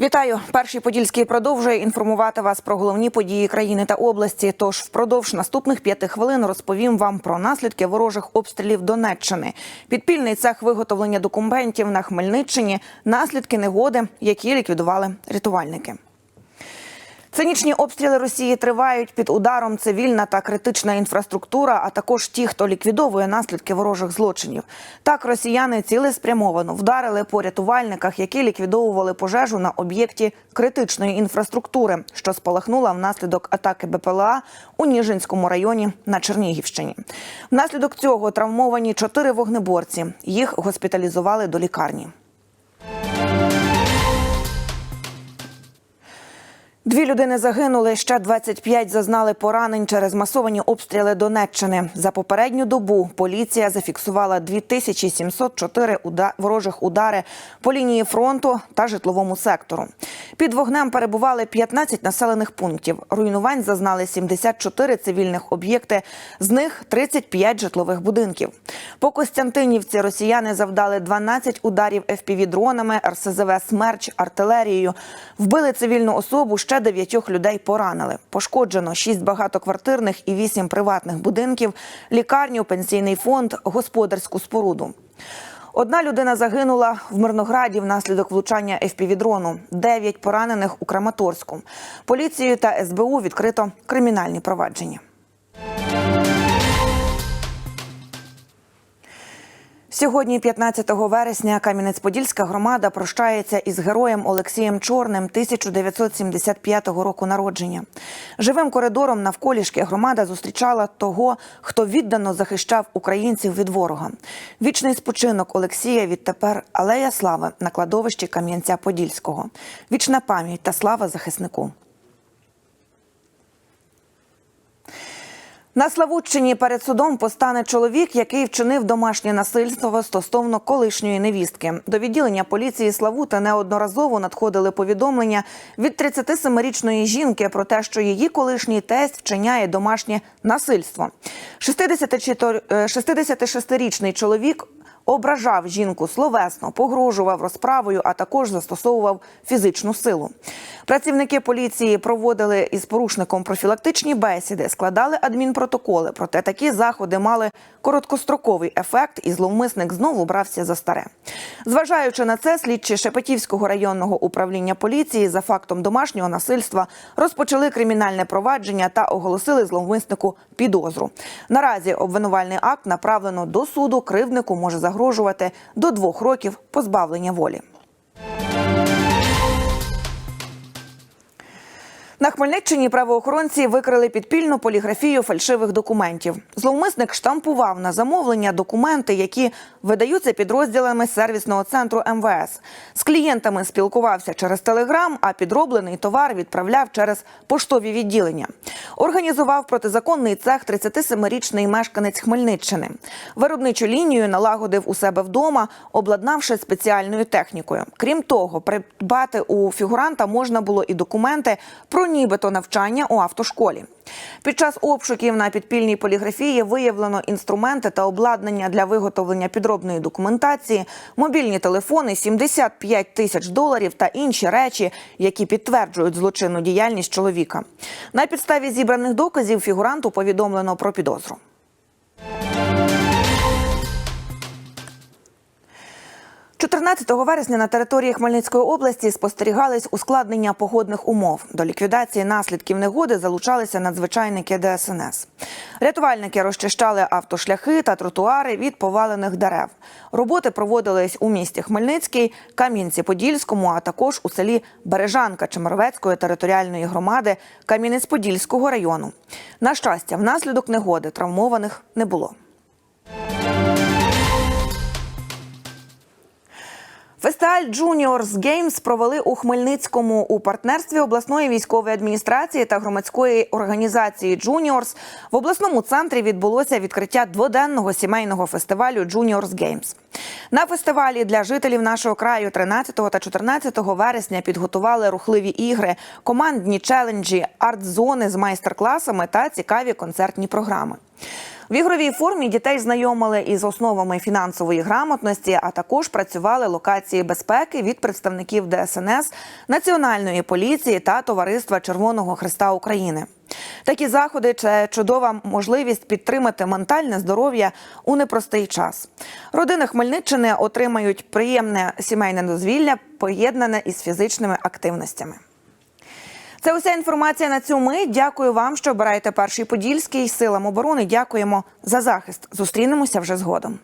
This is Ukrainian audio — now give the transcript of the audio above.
Вітаю! Перший подільський продовжує інформувати вас про головні події країни та області. Тож впродовж наступних п'яти хвилин розповім вам про наслідки ворожих обстрілів Донеччини, підпільний цех виготовлення документів на Хмельниччині, наслідки негоди, які ліквідували рятувальники. Цинічні обстріли Росії тривають під ударом цивільна та критична інфраструктура, а також ті, хто ліквідовує наслідки ворожих злочинів. Так росіяни цілеспрямовано вдарили по рятувальниках, які ліквідовували пожежу на об'єкті критичної інфраструктури, що спалахнула внаслідок атаки БПЛА у Ніжинському районі на Чернігівщині. Внаслідок цього травмовані чотири вогнеборці. Їх госпіталізували до лікарні. Дві людини загинули, ще 25 зазнали поранень через масовані обстріли Донеччини. За попередню добу поліція зафіксувала 2704 уда- ворожих удари по лінії фронту та житловому сектору. Під вогнем перебували 15 населених пунктів. Руйнувань зазнали 74 цивільних об'єкти, з них 35 житлових будинків. По Костянтинівці росіяни завдали 12 ударів ФПВ-дронами, РСЗВ «Смерч», артилерією. Вбили цивільну особу, ще дев'ятьох людей поранили. Пошкоджено шість багатоквартирних і вісім приватних будинків, лікарню, пенсійний фонд, господарську споруду. Одна людина загинула в Мирнограді внаслідок влучання ФПВ-дрону. Дев'ять поранених у Краматорську. Поліцією та СБУ відкрито кримінальні провадження. Сьогодні, 15 вересня, Кам'янець-Подільська громада прощається із героєм Олексієм Чорним 1975 року народження. Живим коридором навколішки громада зустрічала того, хто віддано захищав українців від ворога. Вічний спочинок Олексія відтепер алея слави на кладовищі Кам'янця-Подільського. Вічна пам'ять та слава захиснику. На Славутчині перед судом постане чоловік, який вчинив домашнє насильство стосовно колишньої невістки. До відділення поліції Славута неодноразово надходили повідомлення від 37-річної жінки про те, що її колишній тесть вчиняє домашнє насильство. 66-річний чоловік ображав жінку словесно, погрожував розправою, а також застосовував фізичну силу. Працівники поліції проводили із порушником профілактичні бесіди, складали адмінпротоколи. Проте такі заходи мали короткостроковий ефект, і зловмисник знову брався за старе. Зважаючи на це, слідчі Шепетівського районного управління поліції за фактом домашнього насильства розпочали кримінальне провадження та оголосили зловмиснику підозру. Наразі обвинувальний акт направлено до суду. Кривднику може загрожувати до двох років позбавлення волі. На Хмельниччині правоохоронці викрили підпільну поліграфію фальшивих документів. Зловмисник штампував на замовлення документи, які видаються підрозділами сервісного центру МВС. З клієнтами спілкувався через телеграм, а підроблений товар відправляв через поштові відділення. Організував протизаконний цех 37-річний мешканець Хмельниччини. Виробничу лінію налагодив у себе вдома, обладнавши спеціальною технікою. Крім того, придбати у фігуранта можна було і документи про нібито навчання у автошколі. Під час обшуків на підпільній поліграфії виявлено інструменти та обладнання для виготовлення підробної документації, мобільні телефони, 75 тисяч доларів та інші речі, які підтверджують злочинну діяльність чоловіка. На підставі зібраних доказів фігуранту повідомлено про підозру. – 14 вересня на території Хмельницької області спостерігались ускладнення погодних умов. До ліквідації наслідків негоди залучалися надзвичайники ДСНС. Рятувальники розчищали автошляхи та тротуари від повалених дерев. Роботи проводились у місті Хмельницький, Кам'янці-Подільському, а також у селі Бережанка Чемеровецької територіальної громади Кам'янець-Подільського району. На щастя, внаслідок негоди травмованих не було. Фестиваль Juniors Games провели у Хмельницькому у партнерстві обласної військової адміністрації та громадської організації Juniors. В обласному центрі відбулося відкриття дводенного сімейного фестивалю Juniors Games. На фестивалі для жителів нашого краю 13 та 14 вересня підготували рухливі ігри, командні челенджі, арт-зони з майстер-класами та цікаві концертні програми. В ігровій формі дітей знайомили із основами фінансової грамотності, а також працювали локації безпеки від представників ДСНС, Національної поліції та Товариства Червоного Христа України. Такі заходи це чудова можливість підтримати ментальне здоров'я у непростий час. Родини Хмельниччини отримають приємне сімейне дозвілля, поєднане із фізичними активностями. Це уся інформація на цю мить. Дякую вам, що обираєте перший подільський. Силам оборони дякуємо за захист. Зустрінемося вже згодом.